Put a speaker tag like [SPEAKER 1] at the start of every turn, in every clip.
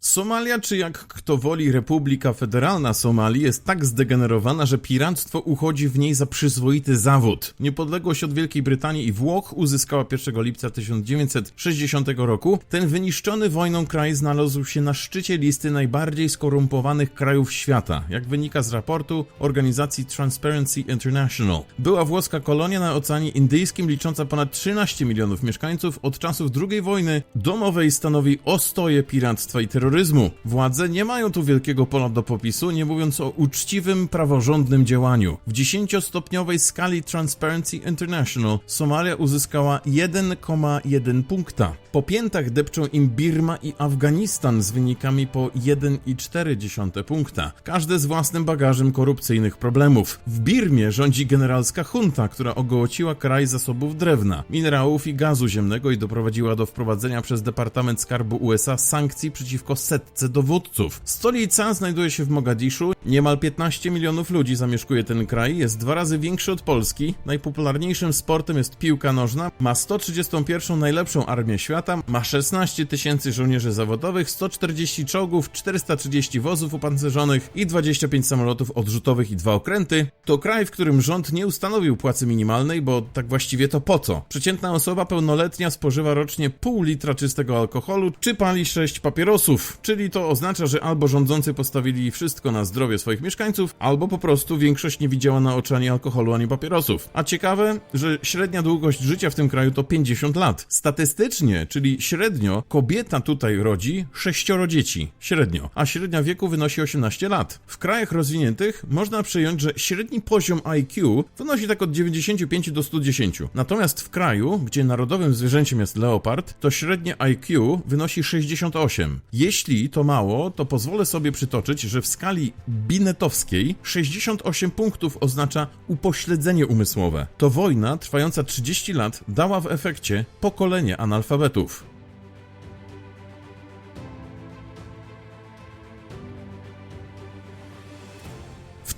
[SPEAKER 1] Somalia, czy jak kto woli Republika Federalna Somalii, jest tak zdegenerowana, że piractwo uchodzi w niej za przyzwoity zawód. Niepodległość od Wielkiej Brytanii i Włoch uzyskała 1 lipca 1960 roku. Ten wyniszczony wojną kraj znalazł się na szczycie listy najbardziej skorumpowanych krajów świata, jak wynika z raportu organizacji Transparency International. Była włoska kolonia na Oceanie Indyjskim licząca ponad 13 milionów mieszkańców od czasów II wojny domowej stanowi ostoję piractwa i terroryzmu. Władze nie mają tu wielkiego pola do popisu, nie mówiąc o uczciwym, praworządnym działaniu. W 10-stopniowej skali Transparency International Somalia uzyskała 1,1 punkta. Po piętach depczą im Birma i Afganistan z wynikami po 1,4 punkta. Każde z własnym bagażem korupcyjnych problemów. W Birmie rządzi generalska junta, która ogołociła kraj zasobów drewna, minerałów i gazu ziemnego i doprowadziła do wprowadzenia przez Departament Skarbu USA sankcji przeciwko setce dowódców. Stolica znajduje się w Mogadiszu. Niemal 15 milionów ludzi zamieszkuje ten kraj, jest dwa razy większy od Polski. Najpopularniejszym sportem jest piłka nożna. Ma 131 najlepszą armię świata, ma 16 tysięcy żołnierzy zawodowych, 140 czołgów, 430 wozów opancerzonych i 25 samolotów odrzutowych i dwa okręty. To kraj, w którym rząd nie ustanowił płacy minimalnej, bo tak właściwie to po co? Przeciętna osoba pełnoletnia spożywa rocznie pół litra czystego alkoholu, czy pali 6 papierosów, czyli to oznacza, że albo rządzący postawili wszystko na zdrowie swoich mieszkańców, albo po prostu większość nie widziała na oczy ani alkoholu, ani papierosów. A ciekawe, że średnia długość życia w tym kraju to 50 lat. Statystycznie, czyli średnio, kobieta tutaj rodzi sześcioro dzieci. Średnio. A średnia wieku wynosi 18 lat. W krajach rozwiniętych można przyjąć, że średni poziom IQ wynosi tak od 95 do 110. Natomiast w kraju, gdzie narodowym zwierzęciem jest leopard, to średnie IQ wynosi 68. Jeśli to mało, to pozwolę sobie przytoczyć, że w skali binetowskiej 68 punktów oznacza upośledzenie umysłowe. To wojna trwająca 30 lat dała w efekcie pokolenie analfabetów. W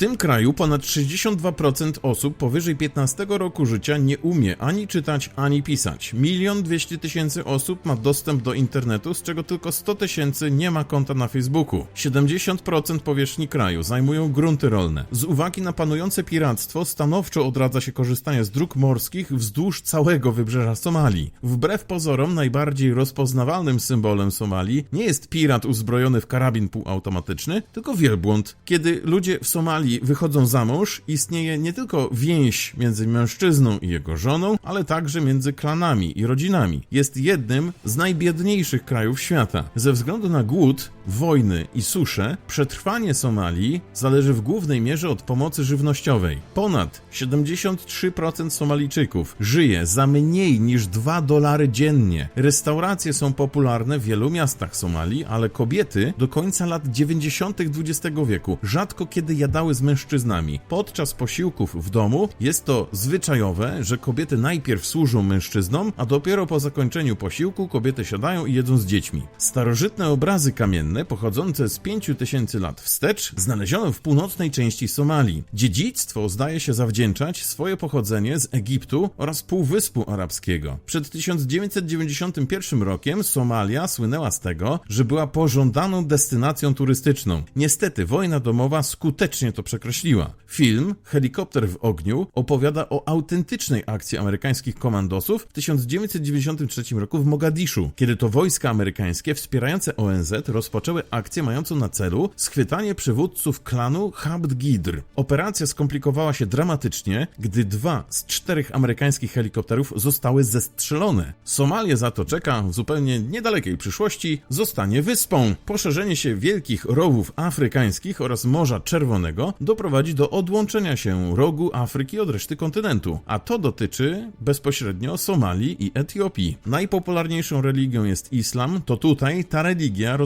[SPEAKER 1] tym kraju ponad 62% osób powyżej 15 roku życia nie umie ani czytać, ani pisać. Milion 200 tysięcy osób ma dostęp do internetu, z czego tylko 100 tysięcy nie ma konta na Facebooku. 70% powierzchni kraju zajmują grunty rolne. Z uwagi na panujące piractwo stanowczo odradza się korzystanie z dróg morskich wzdłuż całego wybrzeża Somalii. Wbrew pozorom najbardziej rozpoznawalnym symbolem Somalii nie jest pirat uzbrojony w karabin półautomatyczny, tylko wielbłąd. Kiedy ludzie w Somalii wychodzą za mąż, istnieje nie tylko więź między mężczyzną i jego żoną, ale także między klanami i rodzinami. Jest jednym z najbiedniejszych krajów świata. Ze względu na głód, wojny i susze, przetrwanie Somalii zależy w głównej mierze od pomocy żywnościowej. Ponad 73% Somalijczyków żyje za mniej niż 2 dolary dziennie. Restauracje są popularne w wielu miastach Somalii, ale kobiety do końca lat 90. XX wieku rzadko kiedy jadały z mężczyznami. Podczas posiłków w domu jest to zwyczajowe, że kobiety najpierw służą mężczyznom, a dopiero po zakończeniu posiłku kobiety siadają i jedzą z dziećmi. Starożytne obrazy kamienne pochodzące z 5000 lat wstecz znaleziono w północnej części Somalii. Dziedzictwo zdaje się zawdzięczać swoje pochodzenie z Egiptu oraz Półwyspu Arabskiego. Przed 1991 rokiem Somalia słynęła z tego, że była pożądaną destynacją turystyczną. Niestety wojna domowa skutecznie to przekreśliła. Film Helikopter w ogniu opowiada o autentycznej akcji amerykańskich komandosów w 1993 roku w Mogadiszu, kiedy to wojska amerykańskie wspierające ONZ rozpoczęły akcję mającą na celu schwytanie przywódców klanu Habd Gidr. Operacja skomplikowała się dramatycznie, gdy dwa z czterech amerykańskich helikopterów zostały zestrzelone. Somalię za to czeka w zupełnie niedalekiej przyszłości zostanie wyspą. Poszerzenie się wielkich rowów afrykańskich oraz Morza Czerwonego doprowadzi do odłączenia się rogu Afryki od reszty kontynentu, a to dotyczy bezpośrednio Somalii i Etiopii. Najpopularniejszą religią jest islam, to tutaj ta religia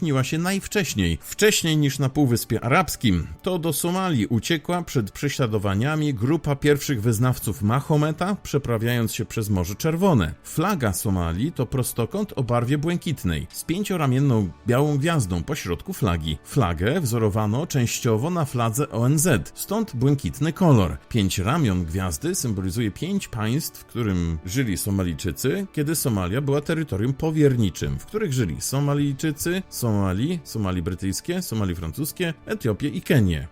[SPEAKER 1] rozpowszechniła się najwcześniej, wcześniej niż na Półwyspie Arabskim. To do Somalii uciekła przed prześladowaniami grupa pierwszych wyznawców Mahometa, przeprawiając się przez Morze Czerwone. Flaga Somalii to prostokąt o barwie błękitnej, z pięcioramienną białą gwiazdą pośrodku flagi. Flagę wzorowano częściowo na fladze ONZ, stąd błękitny kolor. Pięć ramion gwiazdy symbolizuje pięć państw, w którym żyli Somalijczycy, kiedy Somalia była terytorium powierniczym, w których żyli Somalijczycy, Somali, Somali brytyjskie, Somali francuskie, Etiopię i Kenię.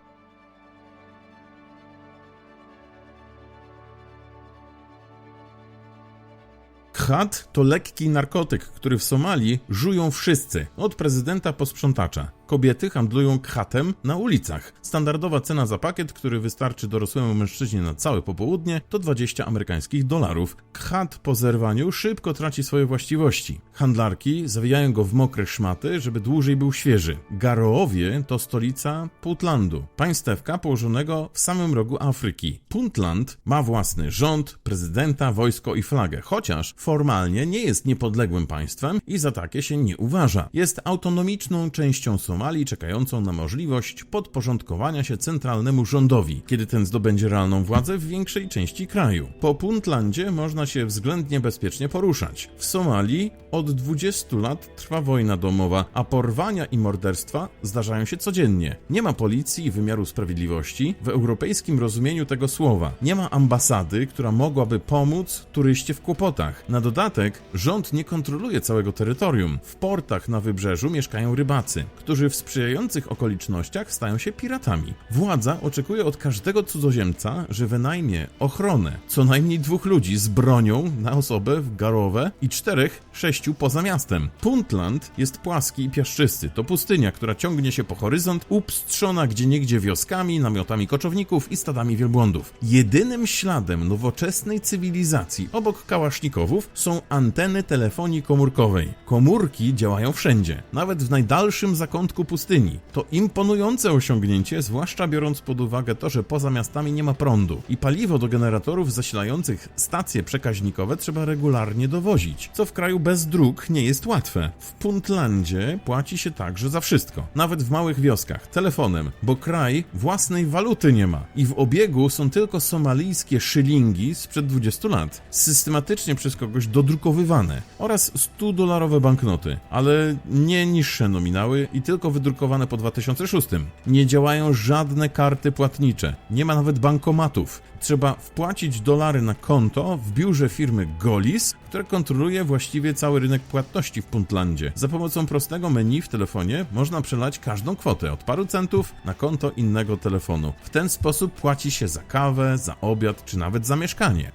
[SPEAKER 1] Khat to lekki narkotyk, który w Somalii żują wszyscy, od prezydenta po sprzątacza. Kobiety handlują khatem na ulicach. Standardowa cena za pakiet, który wystarczy dorosłemu mężczyźnie na całe popołudnie, to 20 amerykańskich dolarów. Khat po zerwaniu szybko traci swoje właściwości. Handlarki zawijają go w mokre szmaty, żeby dłużej był świeży. Garoowie to stolica Puntlandu, państewka położonego w samym rogu Afryki. Puntland ma własny rząd, prezydenta, wojsko i flagę, chociaż formalnie nie jest niepodległym państwem i za takie się nie uważa. Jest autonomiczną częścią Somalii, czekającą na możliwość podporządkowania się centralnemu rządowi, kiedy ten zdobędzie realną władzę w większej części kraju. Po Puntlandzie można się względnie bezpiecznie poruszać. W Somalii od 20 lat trwa wojna domowa, a porwania i morderstwa zdarzają się codziennie. Nie ma policji i wymiaru sprawiedliwości w europejskim rozumieniu tego słowa. Nie ma ambasady, która mogłaby pomóc turyście w kłopotach. Na dodatek rząd nie kontroluje całego terytorium. W portach na wybrzeżu mieszkają rybacy, którzy w sprzyjających okolicznościach stają się piratami. Władza oczekuje od każdego cudzoziemca, że wynajmie ochronę co najmniej dwóch ludzi z bronią na osobę w garowe i czterech, sześciu poza miastem. Puntland jest płaski i piaszczysty. To pustynia, która ciągnie się po horyzont, upstrzona gdzieniegdzie wioskami, namiotami koczowników i stadami wielbłądów. Jedynym śladem nowoczesnej cywilizacji obok kałasznikowów są anteny telefonii komórkowej. Komórki działają wszędzie, nawet w najdalszym zakątku pustyni. To imponujące osiągnięcie, zwłaszcza biorąc pod uwagę to, że poza miastami nie ma prądu i paliwo do generatorów zasilających stacje przekaźnikowe trzeba regularnie dowozić, co w kraju bez dróg nie jest łatwe. W Puntlandzie płaci się także za wszystko, nawet w małych wioskach, telefonem, bo kraj własnej waluty nie ma i w obiegu są tylko somalijskie szylingi sprzed 20 lat, systematycznie przez kogoś dodrukowywane oraz 100-dolarowe banknoty, ale nie niższe nominały i tylko wydrukowane po 2006. Nie działają żadne karty płatnicze, nie ma nawet bankomatów. Trzeba wpłacić dolary na konto w biurze firmy Golis, która kontroluje właściwie cały rynek płatności w Puntlandzie. Za pomocą prostego menu w telefonie można przelać każdą kwotę od paru centów na konto innego telefonu. W ten sposób płaci się za kawę, za obiad czy nawet za mieszkanie.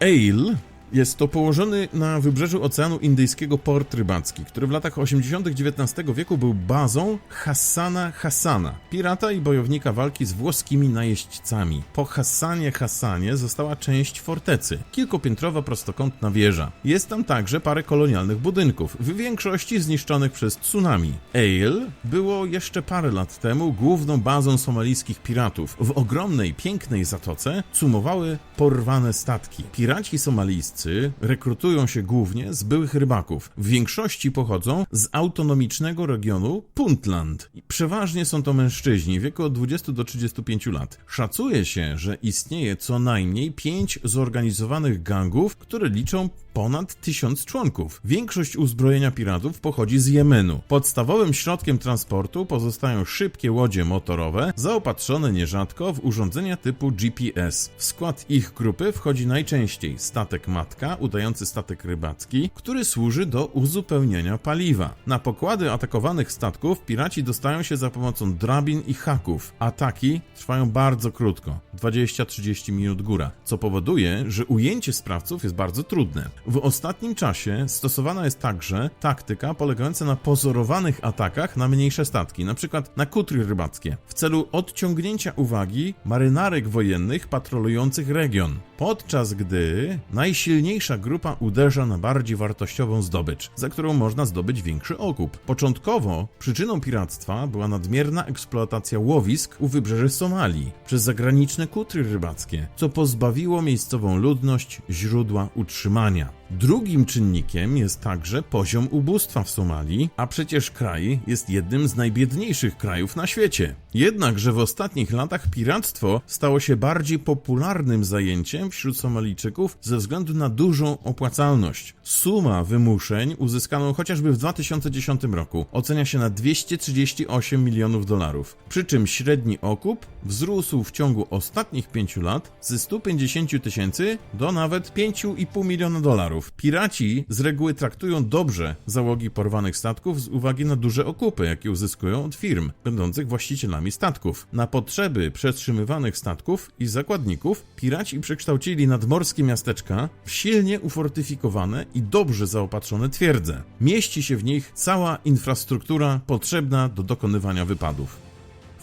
[SPEAKER 1] Ale jest to położony na wybrzeżu Oceanu Indyjskiego port rybacki, który w latach 80. XIX wieku był bazą Hassana Hassana, pirata i bojownika walki z włoskimi najeźdźcami. Po Hassanie Hassanie została część fortecy, kilkupiętrowa prostokątna wieża. Jest tam także parę kolonialnych budynków, w większości zniszczonych przez tsunami. Ale było jeszcze parę lat temu główną bazą somalijskich piratów. W ogromnej, pięknej zatoce cumowały porwane statki. Piraci somalijscy rekrutują się głównie z byłych rybaków. W większości pochodzą z autonomicznego regionu Puntland. Przeważnie są to mężczyźni w wieku od 20 do 35 lat. Szacuje się, że istnieje co najmniej pięć zorganizowanych gangów, które liczą ponad tysiąc członków. Większość uzbrojenia piratów pochodzi z Jemenu. Podstawowym środkiem transportu pozostają szybkie łodzie motorowe, zaopatrzone nierzadko w urządzenia typu GPS. W skład ich grupy wchodzi najczęściej statek matka, udający statek rybacki, który służy do uzupełnienia paliwa. Na pokłady atakowanych statków piraci dostają się za pomocą drabin i haków. Ataki trwają bardzo krótko 20-30 minut góra, co powoduje, że ujęcie sprawców jest bardzo trudne. W ostatnim czasie stosowana jest także taktyka polegająca na pozorowanych atakach na mniejsze statki, np. na kutry rybackie, w celu odciągnięcia uwagi marynarek wojennych patrolujących region, podczas gdy najsilniejsza grupa uderza na bardziej wartościową zdobycz, za którą można zdobyć większy okup. Początkowo przyczyną piractwa była nadmierna eksploatacja łowisk u wybrzeży Somalii przez zagraniczne kutry rybackie, co pozbawiło miejscową ludność źródła utrzymania. Drugim czynnikiem jest także poziom ubóstwa w Somalii, a przecież kraj jest jednym z najbiedniejszych krajów na świecie. Jednakże w ostatnich latach piractwo stało się bardziej popularnym zajęciem wśród Somalijczyków ze względu na dużą opłacalność. Suma wymuszeń uzyskaną chociażby w 2010 roku ocenia się na 238 milionów dolarów, przy czym średni okup wzrósł w ciągu ostatnich 5 lat ze 150 tysięcy do nawet 5,5 miliona dolarów. Piraci z reguły traktują dobrze załogi porwanych statków z uwagi na duże okupy, jakie uzyskują od firm będących właścicielami statków. Na potrzeby przetrzymywanych statków i zakładników piraci przekształcili nadmorskie miasteczka w silnie ufortyfikowane i dobrze zaopatrzone twierdze. Mieści się w nich cała infrastruktura potrzebna do dokonywania wypadów.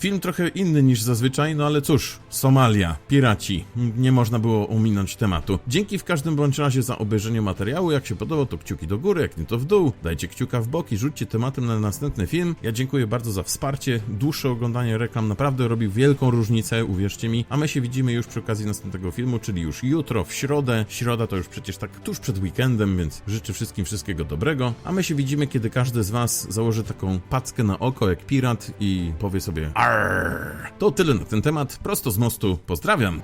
[SPEAKER 1] Film trochę inny niż zazwyczaj, no ale cóż, Somalia, piraci, nie można było ominąć tematu. Dzięki w każdym bądź razie za obejrzenie materiału, jak się podobał to kciuki do góry, jak nie to w dół, dajcie kciuka w bok i rzućcie tematem na następny film. Ja dziękuję bardzo za wsparcie, dłuższe oglądanie reklam naprawdę robi wielką różnicę, uwierzcie mi, a my się widzimy już przy okazji następnego filmu, czyli już jutro, w środę. Środa to już przecież tak tuż przed weekendem, więc życzę wszystkim wszystkiego dobrego, a my się widzimy, kiedy każdy z was założy taką packę na oko jak pirat i powie sobie To tyle na ten temat, prosto z mostu, pozdrawiam!